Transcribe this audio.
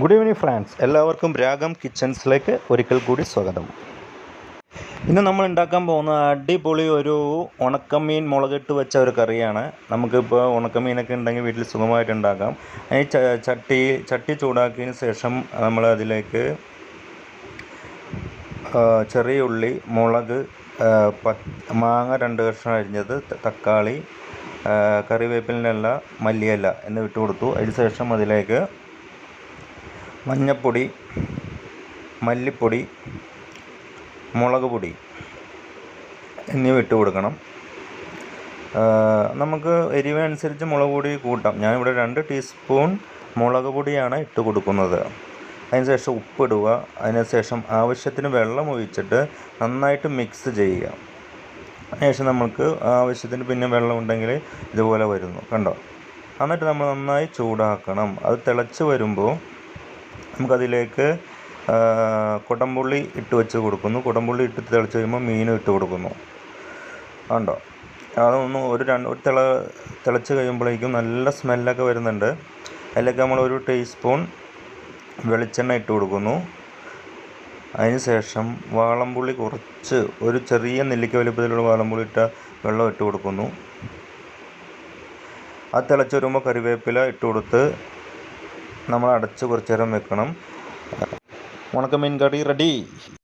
Good evening France എല്ലാവർക്കും രാഗം കിച്ചൺസിലേക്ക് ഒരിക്കൽ കൂടി സ്വാഗതം. ഇന്ന് നമ്മൾ ഉണ്ടാക്കാൻ പോകുന്ന അടിപൊളി ഒരു ഉണക്കമീൻ മുളകിട്ട് വെച്ച ഒരു കറിയാണ്. നമുക്കിപ്പോൾ ഉണക്കമീനൊക്കെ ഉണ്ടെങ്കിൽ വീട്ടിൽ സുഖമായിട്ട് ഉണ്ടാക്കാം. ഈ ചട്ടി ചട്ടി ചൂടാക്കിയതിന് ശേഷം നമ്മൾ അതിലേക്ക് ചെറിയ ഉള്ളി മുളക് മാങ്ങ രണ്ട് കഷ്ണം അരിഞ്ഞത് തക്കാളി കറിവേപ്പിലിന്റെ ഇല മല്ലിയില എന്നിവ ഇട്ട് കൊടുത്തു. അതിന് ശേഷം അതിലേക്ക് മഞ്ഞപ്പൊടി മല്ലിപ്പൊടി മുളക് പൊടി എന്നിവ ഇട്ട് കൊടുക്കണം. നമുക്ക് നമുക്ക് എരിവനുസരിച്ച് മുളക് പൊടി കൂട്ടാം. ഞാനിവിടെ രണ്ട് ടീസ്പൂൺ മുളക് പൊടിയാണ് ഇട്ട് കൊടുക്കുന്നത്. അതിനുശേഷം ഉപ്പിടുക. അതിനുശേഷം ആവശ്യത്തിന് വെള്ളം ഒഴിച്ചിട്ട് നന്നായിട്ട് മിക്സ് ചെയ്യുക. അതിനുശേഷം നമുക്ക് ആവശ്യത്തിന് പിന്നെ വെള്ളം ഉണ്ടെങ്കിൽ ഇതുപോലെ വരുന്നു. കണ്ടോ? എന്നിട്ട് നമ്മൾ നന്നായി ചൂടാക്കണം. അത് തിളച്ച് വരുമ്പോൾ നമുക്കതിലേക്ക് കുടംപുള്ളി ഇട്ട് വെച്ച് കൊടുക്കുന്നു. കുടംപുള്ളി ഇട്ട് തിളച്ച് കഴിയുമ്പോൾ മീനും ഇട്ട് കൊടുക്കുന്നു. കണ്ടോ? അതൊന്ന് ഒരു രണ്ട് ഒരു തിള തിളച്ച് കഴിയുമ്പോഴേക്കും നല്ല സ്മെല്ലൊക്കെ വരുന്നുണ്ട്. അതിലേക്ക് നമ്മൾ ഒരു ടീസ്പൂൺ വെളിച്ചെണ്ണ ഇട്ട് കൊടുക്കുന്നു. അതിന് ശേഷം വാളംപുള്ളി കുറച്ച് ഒരു ചെറിയ നെല്ലിക്ക വലിപ്പത്തിലുള്ള വാളംപുള്ളി ഇട്ട വെള്ളം ഇട്ട് കൊടുക്കുന്നു. അത് തിളച്ച് വരുമ്പോൾ കറിവേപ്പില ഇട്ട് കൊടുത്ത് നമ്മൾ അടച്ച് കുറച്ച് നേരം വെക്കണം. ഉണക്കമീൻ കറി റെഡി